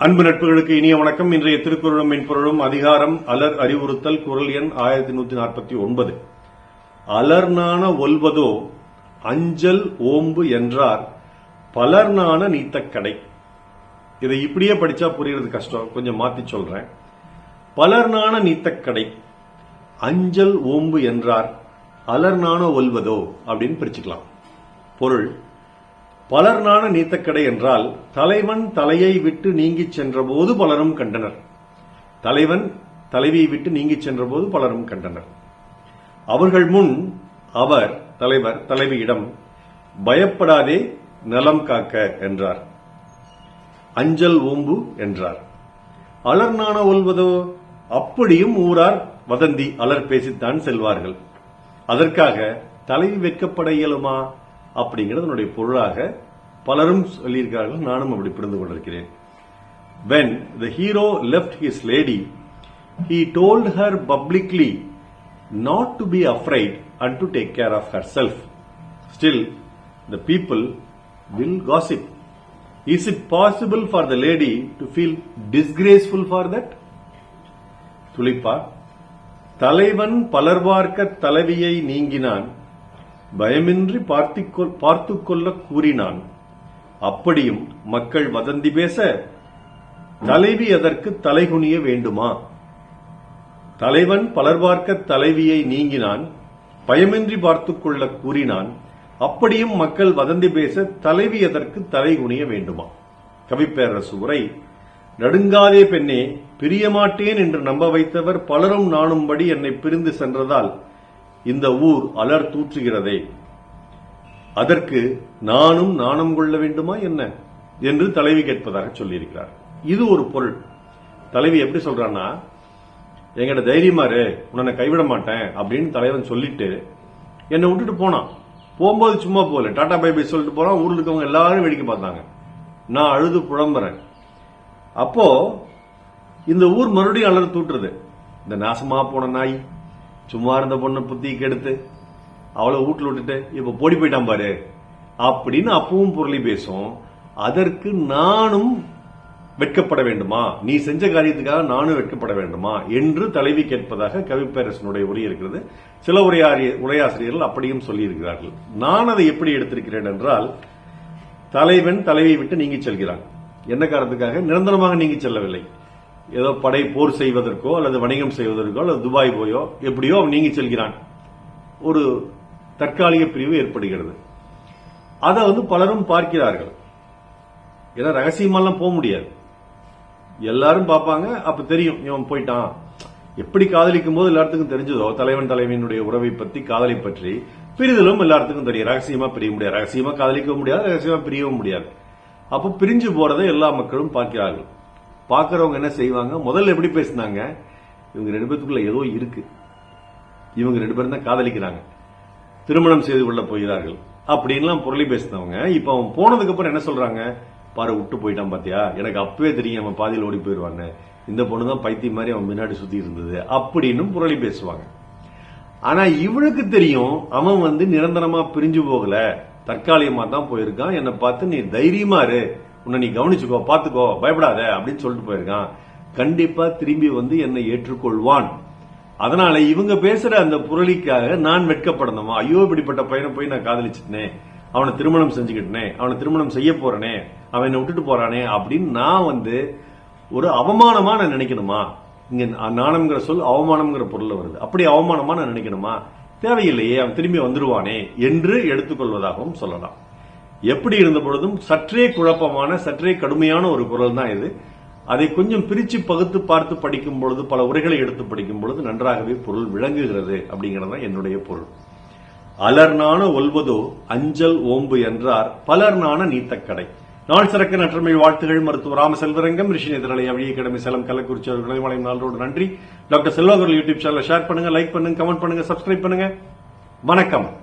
அன்பு நட்புகளுக்கு இனிய வணக்கம். இன்றைய திருக்குறளும் மென்பொருளும் அதிகாரம் அலர் அறிவுறுத்தல் குரல் எண் ஆயிரத்தி நூத்தி நாற்பத்தி ஒன்பது. அலர்னான ஒல்வதோ அஞ்சல் ஓம்பு என்றார். பலர்னான நீத்தக்கடை. இதை இப்படியே படிச்சா புரியறது கஷ்டம். கொஞ்சம் மாத்தி சொல்றேன். பலர்னான நீத்தக்கடை. அஞ்சல் ஓம்பு என்றார். அலர்னான ஒல்வதோ அப்படின்னு பிரிச்சுக்கலாம். பொருள் பலர்னான நீத்தக்கடை என்றால் தலைவன் தலையை விட்டு நீங்கிச் சென்றபோது பலரும் கண்டனர். தலைவன் தலைவியை விட்டு நீங்கிச் சென்றபோது பலரும் கண்டனர். அவர்கள் முன் அவர் தலைவர் தலைவியிடம் பயப்படாதே நலம் காக்க என்றார். அஞ்சல் ஓம்பு என்றார். அலர்நாண ஒல்வதோ? அப்படியும் ஊரார் வதந்தி அலர் பேசித்தான் செல்வார்கள். அதற்காக தலைவி வெட்கப்பட இயலுமா? அப்படிங்கிறது பொருளாக பலரும் சொல்லியிருக்கிறார்கள் நானும் அப்படி புரிந்து கொண்டிருக்கிறேன் when the hero left his lady he told her publicly not to be afraid and to take care of herself still the people will gossip is it possible for the lady to feel disgraceful for that துளிப்பா தலைவன் பலர்வார்க்க தலைவியை நீங்கினான் பயமின்றி பார்த்திக்கொள்- பார்த்து கொள்ள கூறினான். அப்படியும் மக்கள் வதந்தி பேச தலைவி அதற்கு தலைகுனிய வேண்டுமா? தலைவன் பலர்பார்க்க தலைவியை நீங்கினான் பயமின்றி பார்த்துக் கொள்ள கூறினான். அப்படியும் மக்கள் வதந்தி பேச தலைவி அதற்கு தலைகுனிய வேண்டுமா? கவிப்பேரரசு உரை நடுங்காதே பெண்ணே பிரியமாட்டேன் என்று நம்ப வைத்தவர் பலரும் நாணும்படி என்னை பிரிந்து சென்றதால் இந்த ஊர் அலர் தூற்றுகிறதே. அதற்கு நானும் நாணம் கொள்ள வேண்டுமா என்ன? என்று தலைவி கேட்பதாக சொல்லியிருக்கிறார். இது ஒரு பொருள். தலைவி எப்படி சொல்றான்னா எங்கிட்ட தைரியமாறு உன்னை கைவிட மாட்டேன் அப்படின்னு தலைவன் சொல்லிட்டு என்னை விட்டுட்டு போனான். போகும்போது சும்மா போகல. டாடா பைபை சொல்லிட்டு போறான். ஊர்ல இருக்கவங்க எல்லாரும் வேடிக்கை பார்த்தாங்க. நான் அழுது புலம்புறேன். அப்போ இந்த ஊர் மறுபடியும் அலர் தூட்டுறது இந்த நாசமா போன நாய். சும்மா இருந்த பொண்ணை புத்தி கெடுத்து அவளை வீட்டில் விட்டுட்டு இப்ப போடி போயிட்டான் பாரு. அப்படின்னு அப்பவும் பொருளி பேசும். அதற்கு நானும் வெட்கப்பட வேண்டுமா? நீ செஞ்ச காரியத்துக்காக நானும் வெட்கப்பட வேண்டுமா? என்று தலைவி கேட்பதாக கவிப்பேரசனுடைய உரை இருக்கிறது. சில உரையாரிய உரையாசிரியர்கள் அப்படியும் சொல்லியிருக்கிறார்கள். நான் அதை எப்படி எடுத்திருக்கிறேன் என்றால் தலைவன் தலைவியை விட்டு நீங்கி செல்கிறான். என்ன காரணத்துக்காக? நிரந்தரமாக நீங்கி செல்லவில்லை. ஏதோ படை போர் செய்வதற்கோ அல்லது வணிகம் செய்வதற்கோ அல்லது துபாய் போயோ எப்படியோ அவன் நீங்கி செல்கிறான். ஒரு தற்காலிக பிரிவு ஏற்படுகிறது. அதை வந்து பலரும் பார்க்கிறார்கள். ஏன்னா ரகசியமாலாம் போக முடியாது. எல்லாரும் பார்ப்பாங்க அப்ப தெரியும் இவன் போயிட்டான். எப்படி காதலிக்கும் போது எல்லாத்துக்கும் தெரிஞ்சதோ தலைவன் தலைவியினுடைய உறவை பத்தி காதலை பற்றி பிரிதலும் எல்லாத்துக்கும் தெரியும். ரகசியமா பிரிய முடியாது. ரகசியமா காதலிக்கவும் முடியாது ரகசியமா பிரியவும் முடியாது. அப்ப பிரிஞ்சு போறதை எல்லா மக்களும் பார்க்கிறார்கள். பார்க்குறவங்க என்ன செய்வாங்க? முதல்ல எப்படி பேசினாங்க? இவங்க ரெண்டு பேத்துக்குள்ள ஏதோ இருக்கு. இவங்க ரெண்டு பேரும் தான் காதலிக்கிறாங்க. திருமணம் செய்து கொள்ள போகிறார்கள். அப்படின்லாம் பொருளி பேசினவங்க. இப்போ அவன் போனதுக்கு அப்புறம் என்ன சொல்றாங்க? பாரு விட்டு போயிட்டான் பாத்தியா? எனக்கு அப்பவே தெரியும் அவன் பாதியில் ஓடி போயிடுவான்னு இந்த பொண்ணு தான் பைத்தியம் மாதிரி அவன் முன்னாடி சுத்தி இருந்தது. அப்படின்னு புரளி பேசுவாங்க. ஆனா இவளுக்கு தெரியும் அவன் வந்து நிரந்தரமா பிரிஞ்சு போகல. தற்காலிகமா தான் போயிருக்கான். என்னை பார்த்து நீ தைரியமா இரு. உன்னை நீ கவனிச்சுக்கோ பார்த்துக்கோ பயப்படாத அப்படின்னு சொல்லிட்டு போயிருக்கான். கண்டிப்பா திரும்பி வந்து என்னை ஏற்றுக்கொள்வான். அதனால இவங்க பேசுற அந்த புரளிக்காக நான் வெட்கப்படணுமா? ஐயோ இப்படிப்பட்ட பையனை போய் நான் காதலிச்சிட்டேன். அவனை திருமணம் செஞ்சுக்கிட்டனே. அவனை திருமணம் செய்ய போறனே. அவன் என்னை விட்டுட்டு போறானே அப்படின்னு நான் வந்து ஒரு அவமானமா நான் நினைக்கணுமா? இங்க நாணம்ங்கிற சொல் அவமானம்ங்கிற பொருள் வருது. அப்படி அவமானமா நான் நினைக்கணுமா? தேவையில்லையே அவன் திரும்பி வந்துருவானே என்று எடுத்துக்கொள்வதாகவும் சொல்லலாம். எப்படி இருந்த பொழுதும் சற்றே குழப்பமான சற்றே கடுமையான ஒரு குரல் தான் இது. அதை கொஞ்சம் பிரித்து பகுத்து பார்த்து படிக்கும் பொழுது பல உரைகளை எடுத்து படிக்கும் பொழுது நன்றாகவே பொருள் விளங்குகிறது அப்படிங்கிறது தான் என்னுடைய பொருள். அலர்னான ஒல்வதோ அஞ்சல் ஓம்பு என்றார் பலர்னான நீத்தக்கடை. நாள் சிறக்க நற்றமிழ் வாழ்த்துகள் மருத்துவர் ராமசெல்வரங்கம் ரிஷி எதிரலை அழிய கிடமை சேலம் கள்ளக்குறிச்சி அவர்களை வளையும் நாளோடு நன்றி. Doctor Selvakar YouTube channel share பண்ணுங்க லைக் பண்ணுங்க கமெண்ட் பண்ணுங்க சப்ஸ்கிரைப் பண்ணுங்க. வணக்கம்.